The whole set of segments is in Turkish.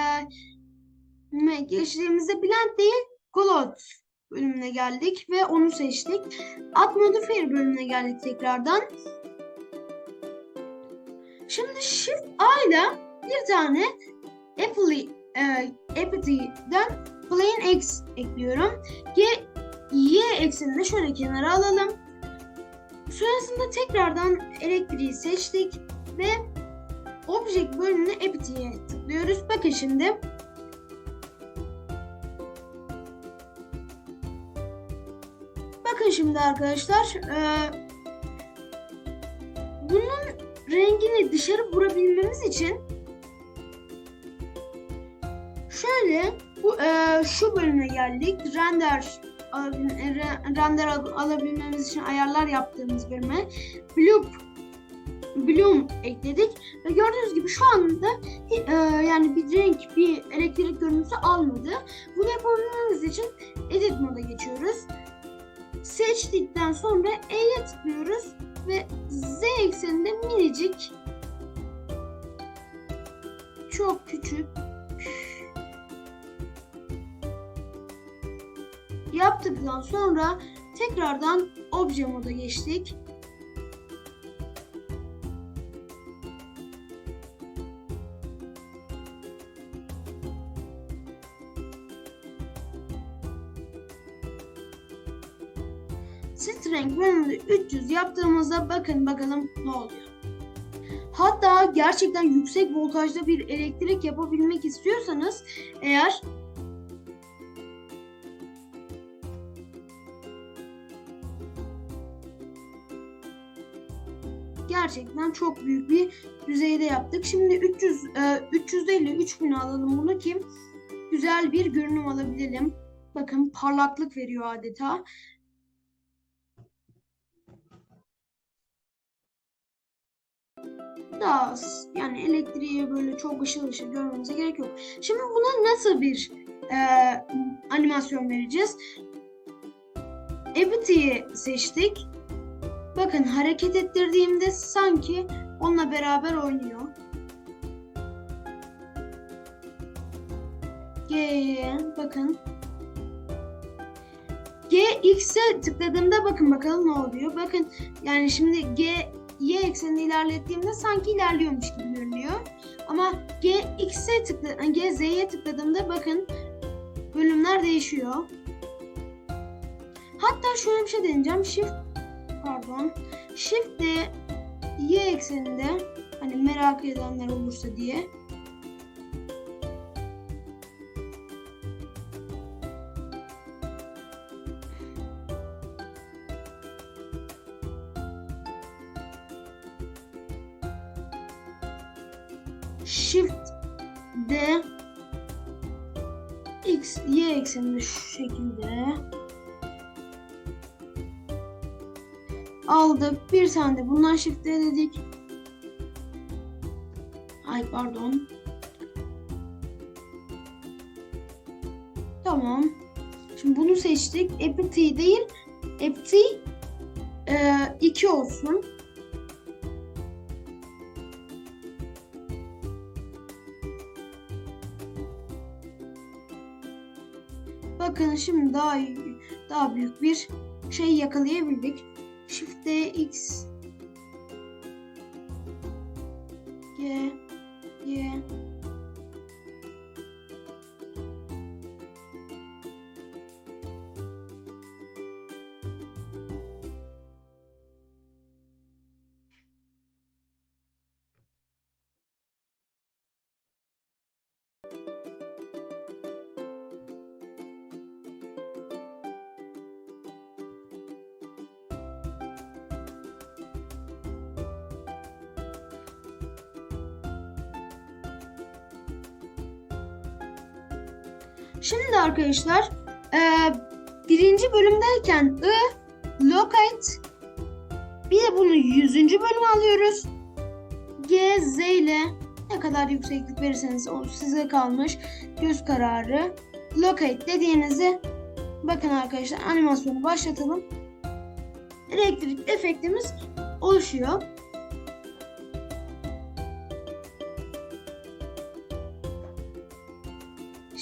e, ne geçtiğimizde blend değil Cloud bölümüne geldik ve onu seçtik. Add Modifier bölümüne geldik tekrardan. Şimdi Shift A ile bir tane Apple e, Epithy'den Plane X ekliyorum. G, Y eksenini şöyle kenara alalım. Sonrasında tekrardan elektriği seçtik ve Object bölümüne Epithy'ye tıklıyoruz. Bakın şimdi. Bakın şimdi arkadaşlar. eee, bunun rengini dışarı vurabilmemiz için şöyle bu eee, şu bölüme geldik. Render alabil- e, re- render al- alabilmemiz için ayarlar yaptığımız bölüme Bloop Bloom ekledik ve gördüğünüz gibi şu anda e, yani bir renk, bir elektrik görüntüsü almadı. Bunu yapabilmemiz için Edit moda geçiyoruz. Seçtikten sonra E'ye tıklıyoruz ve Z ekseninde minicik çok küçük yaptıktan sonra tekrardan obje moda geçtik. Bölümünde 300 yaptığımızda bakın bakalım ne oluyor. Hatta gerçekten yüksek voltajda bir elektrik yapabilmek istiyorsanız eğer gerçekten çok büyük bir düzeyde yaptık. Şimdi 300 e, 350 3000 alalım bunu ki güzel bir görünüm alabilelim. Bakın parlaklık veriyor adeta. Daha. Yani elektriği böyle çok ışıl ışıl görmemize gerek yok. Şimdi buna nasıl bir e, animasyon vereceğiz? Epithy'yi seçtik. Bakın hareket ettirdiğimde sanki onunla beraber oynuyor. G'ye bakın. GX'e tıkladığımda bakın bakalım ne oluyor. Bakın yani şimdi G Y eksenini ilerlettiğimde sanki ilerliyormuş gibi görünüyor. Ama GX'e tıkla GZ'ye tıkladığımda bakın bölümler değişiyor. Hatta şöyle bir şey deneyeceğim. Shift pardon. Shift de y ekseninde hani merak edenler olursa diye Shift D X Y ekseninde şu şekilde aldık. Bir tane de bundan Shift D dedik. Ay pardon. Tamam. Şimdi bunu seçtik. Epity değil. Epity 2 olsun. Bakın şimdi daha daha büyük bir şey yakalayabildik. Shift D X Şimdi arkadaşlar eee, birinci bölümdeyken I locate bir de bunu yüzüncü bölüme alıyoruz. G, Z ile ne kadar yükseklik verirseniz o size kalmış göz kararı. Locate dediğinizi bakın arkadaşlar animasyonu başlatalım. Elektrik efektimiz oluşuyor.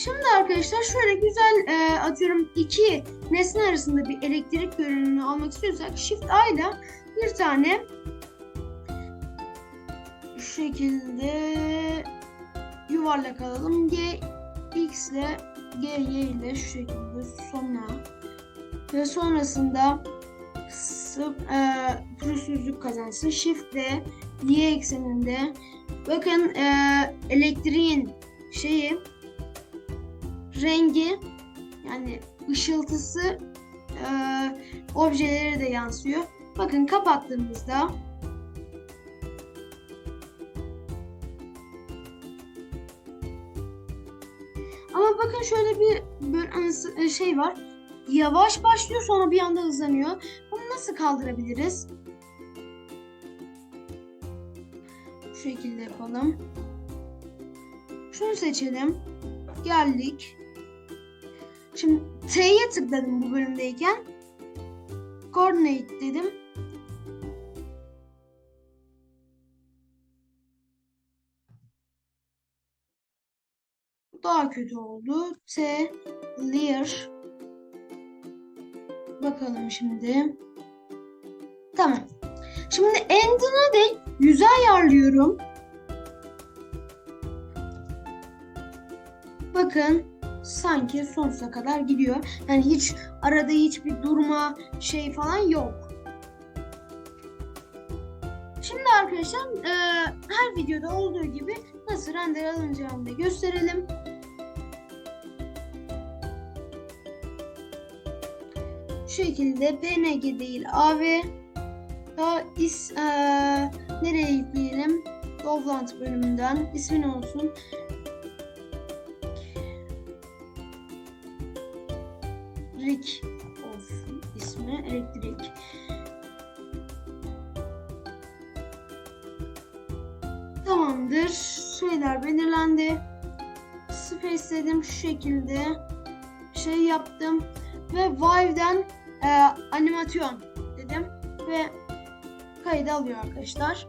Şimdi arkadaşlar şöyle güzel e, atıyorum iki nesne arasında bir elektrik görünümünü almak istiyorsak Shift A ile bir tane şu şekilde yuvarlak alalım. G X ile G Y ile şu şekilde sona ve sonrasında e, pürüzsüzlük kazansın. Shift de Y ekseninde bakın e, elektriğin şeyi rengi yani ışıltısı e, objelere de yansıyor. Bakın kapattığımızda ama bakın şöyle bir böyle şey var. Yavaş başlıyor sonra bir anda hızlanıyor. Bunu nasıl kaldırabiliriz? Şu şekilde yapalım. Şunu seçelim. Geldik. Şimdi T'ye tıkladım bu bölümdeyken. Coordinate dedim. Daha kötü oldu. T, Lear. Bakalım şimdi. Tamam. Şimdi endine de 100'e ayarlıyorum. Bakın sanki sonsuza kadar gidiyor. Yani hiç arada hiçbir durma şey falan yok. Şimdi arkadaşlar e, her videoda olduğu gibi nasıl render alınacağını da gösterelim. Şu şekilde PNG değil AV daha is e, nereye yükleyelim? Dovland bölümünden ismi ne olsun? Rick olsun ismi elektrik. Tamamdır. Şeyler belirlendi. Space dedim şu şekilde şey yaptım ve Vive'den e, animasyon dedim ve kaydı alıyor arkadaşlar.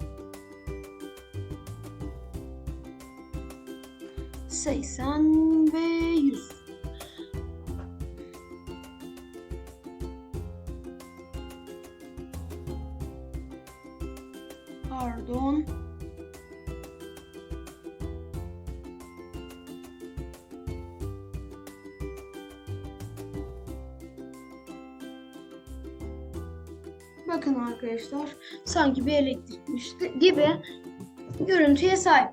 80 ve 100. Pardon. Bakın arkadaşlar sanki bir elektrikmiş gibi görüntüye sahip.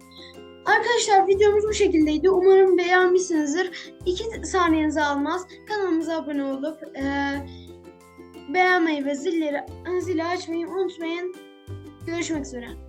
Arkadaşlar videomuz bu şekildeydi. Umarım beğenmişsinizdir. 2 saniyenizi almaz. Kanalımıza abone olup eee, beğenmeyi ve zilleri zili açmayı unutmayın. Görüşmek üzere.